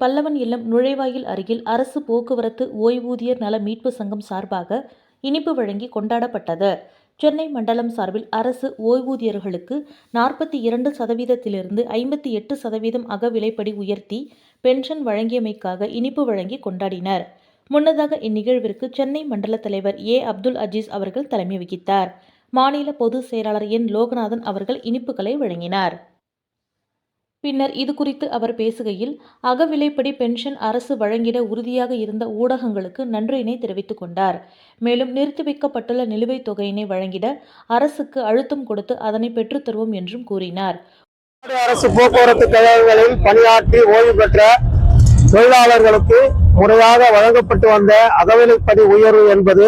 பல்லவன் இல்லம் நுழைவாயில் அருகில் அரசு போக்குவரத்து ஓய்வூதியர் நல மீட்பு சங்கம் சார்பாக இனிப்பு வழங்கி கொண்டாடப்பட்டது. சென்னை மண்டலம் சார்பில் அரசு ஓய்வூதியர்களுக்கு நாற்பத்தி இரண்டு சதவீதத்திலிருந்து ஐம்பத்தி எட்டு சதவீதம் அகவிலைப்படி உயர்த்தி பென்ஷன் வழங்கியமைக்காக இனிப்பு வழங்கி கொண்டாடினர். முன்னதாக இந்நிகழ்விற்கு சென்னை மண்டல தலைவர் ஏ. அப்துல் அஜீஸ் அவர்கள் தலைமை வகித்தார். மாநில பொதுச் செயலாளர் என். லோகநாதன் அவர்கள் இனிப்புகளை வழங்கினார். பின்னர் இது குறித்து அவர் பேசுகையில் அகவிலைப்படி பென்ஷன் அரசு வழங்கிட உறுதியாக இருந்த ஊடகங்களுக்கு நன்றியினை தெரிவித்துக் கொண்டார். மேலும் நிறுத்தி வைக்கப்பட்டுள்ள நிலுவைத் தொகையினை வழங்கிட அரசுக்கு அழுத்தம் கொடுத்து அதனை பெற்றுத்தருவோம் என்றும் கூறினார். அரசு போக்குவரத்து கழகங்களில் பணியாற்றி ஓய்வு பெற்ற தொழிலாளர்களுக்கு முறையாக வழங்கப்பட்டு வந்த அகவிலைப்படி உயர்வு என்பது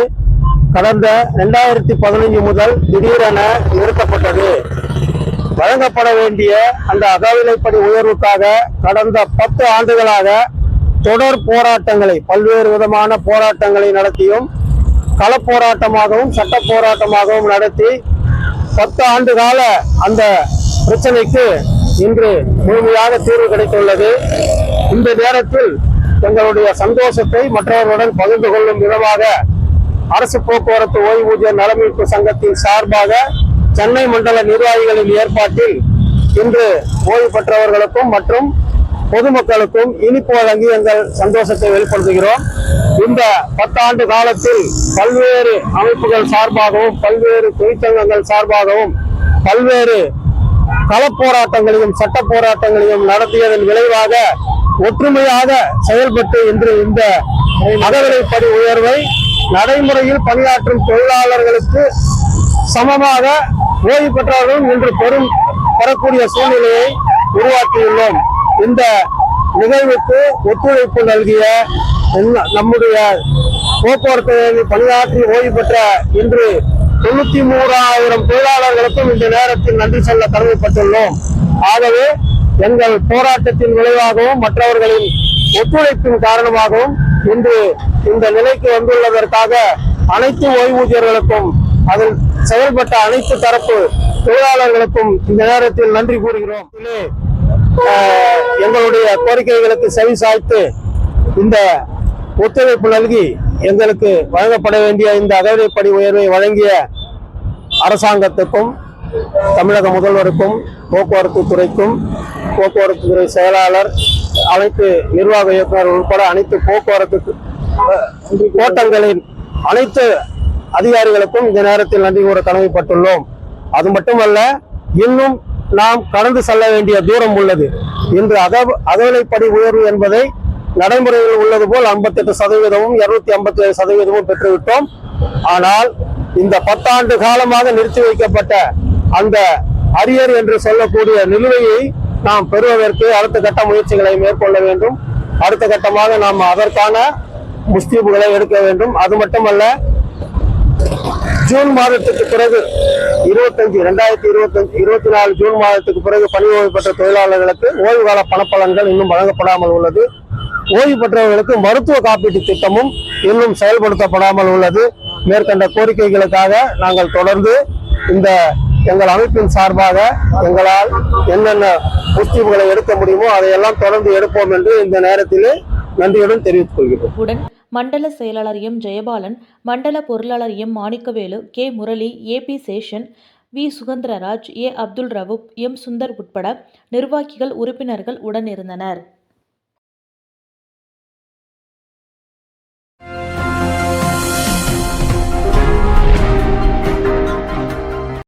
கடந்த இரண்டாயிரத்தி பதினைஞ்சு முதல் திடீரென நிறுத்தப்பட்டது. வழங்கப்பட வேண்டிய அந்த அகவிலைப்படி உயர்வுக்காக கடந்த பத்து ஆண்டுகளாக தொடர் போராட்டங்களை பல்வேறு விதமான போராட்டங்களை நடத்தியும் களப்போராட்டமாகவும் சட்ட போராட்டமாகவும் நடத்தி பத்து ஆண்டு கால அந்த பிரச்சனைக்கு இன்று முழுமையாக தீர்வு கிடைத்துள்ளது. இந்த நேரத்தில் எங்களுடைய சந்தோஷத்தை மற்றவர்களுடன் பகிர்ந்து கொள்ளும் விதமாக அரசு போக்குவரத்து ஓய்வூதிய நலமீட்பு சங்கத்தின் சார்பாக சென்னை மண்டல நிர்வாகிகளின் ஏற்பாட்டில் இன்று ஓய்வு பெற்றவர்களுக்கும் மற்றும் பொதுமக்களுக்கும் இனிப்பு வழங்கி எங்கள் சந்தோஷத்தை வெளிப்படுத்துகிறோம். இந்த பத்தாண்டு காலத்தில் பல்வேறு அமைப்புகள் சார்பாகவும் பல்வேறு தொழிற்சங்கங்கள் சார்பாகவும் பல்வேறு களப்போராட்டங்களையும் சட்ட போராட்டங்களையும் நடத்தியதன் விளைவாக ஒற்றுமையாக செயல்பட்டு இன்று இந்த அகவிலைப்படி உயர்வை நடைமுறையில் பணியாற்றும் தொழிலாளர்களுக்கு சமமாக ஓய்வு பெற்றவர்களும் இன்று பெரும் பெறக்கூடிய சூழ்நிலையை உருவாக்கியுள்ளோம். இந்த நிகழ்வுக்கு ஒத்துழைப்பு நல்கிய நம்முடைய போக்குவரத்து பணியாற்றி ஓய்வு பெற்ற இன்று தொண்ணூத்தி மூணாயிரம் தொழிலாளர்களுக்கும் இந்த நேரத்தில் நன்றி சொல்ல கடமைப்பட்டுள்ளோம். ஆகவே எங்கள் போராட்டத்தின் விளைவாகவும் மற்றவர்களின் ஒத்துழைப்பின் காரணமாகவும் இன்று இந்த நிலைக்கு வந்துள்ளதற்காக அனைத்து ஓய்வூதியர்களுக்கும் அதில் செயல்பட்ட அனைத்து தரப்பு தொழிலாளர்களுக்கும் இந்த நேரத்தில் நன்றி கூறுகிறோம். எங்களுடைய கோரிக்கைகளுக்கு செவி சாய்த்து இந்த ஒத்துழைப்பு நல்கி எங்களுக்கு வழங்கப்பட வேண்டிய இந்த அகவிலைப்படி உயர்வை வழங்கிய அரசாங்கத்துக்கும் தமிழக முதல்வருக்கும் போக்குவரத்து துறைக்கும் போக்குவரத்து துறை செயலாளர் அனைத்து நிர்வாக இயக்குநர் உட்பட அனைத்து போக்குவரத்து கோட்டங்களின் அனைத்து அதிகாரிகளுக்கும் இந்த நேரத்தில் நன்றி கூற கடமைப்பட்டுள்ளோம். அது மட்டுமல்ல இன்னும் நாம் கடந்து செல்ல வேண்டிய தூரம் உள்ளது. இன்று அக அகவிலைப்படி உயர்வு என்பதை நடைமுறையில் உள்ளது போல் 58% சதவீதமும் இருநூத்தி ஐம்பத்தி ஏழு சதவீதமும் பெற்றுவிட்டோம். ஆனால் இந்த பத்தாண்டு காலமாக நிறுத்தி வைக்கப்பட்ட அந்த அரியர் என்று சொல்லக்கூடிய நிலுவையை நாம் பெறுவதற்கு அடுத்த கட்ட முயற்சிகளை மேற்கொள்ள வேண்டும். அடுத்த கட்டமாக நாம் அதற்கான முஸ்தீபுகளை எடுக்க வேண்டும். அது மட்டுமல்ல ஜூன் மாதத்துக்கு பிறகு இருபத்தஞ்சு ரெண்டாயிரத்தி இருபத்தஞ்சு இருபத்தி நாலு ஜூன் மாதத்துக்கு பிறகு பணி ஓய்வு பெற்ற தொழிலாளர்களுக்கு ஓய்வு கால பணப்பலன்கள் இன்னும் வழங்கப்படாமல் உள்ளது. ஓய்வு பெற்றவர்களுக்கு மருத்துவ காப்பீட்டு திட்டமும் இன்னும் செயல்படுத்தப்படாமல் உள்ளது. மேற்கண்ட கோரிக்கைகளுக்காக நாங்கள் தொடர்ந்து இந்த எங்கள் அமைப்பின் சார்பாக எங்களால் என்னென்ன முஸ்தீபுகளை எடுக்க முடியுமோ அதையெல்லாம் தொடர்ந்து எடுப்போம் என்று இந்த நேரத்திலே நன்றியுடன் தெரிவித்துக் கொள்கிறோம். மண்டல செயலாளர் எம் ஜெயபாலன் மண்டல பொருளாளர் M Manickavelu K. Murali A. P. Seshan V. Sugandhiraj A. Abdul Rauf M. Sundar உட்பட நிர்வாகிகள் உறுப்பினர்கள் உடனிருந்தனர்.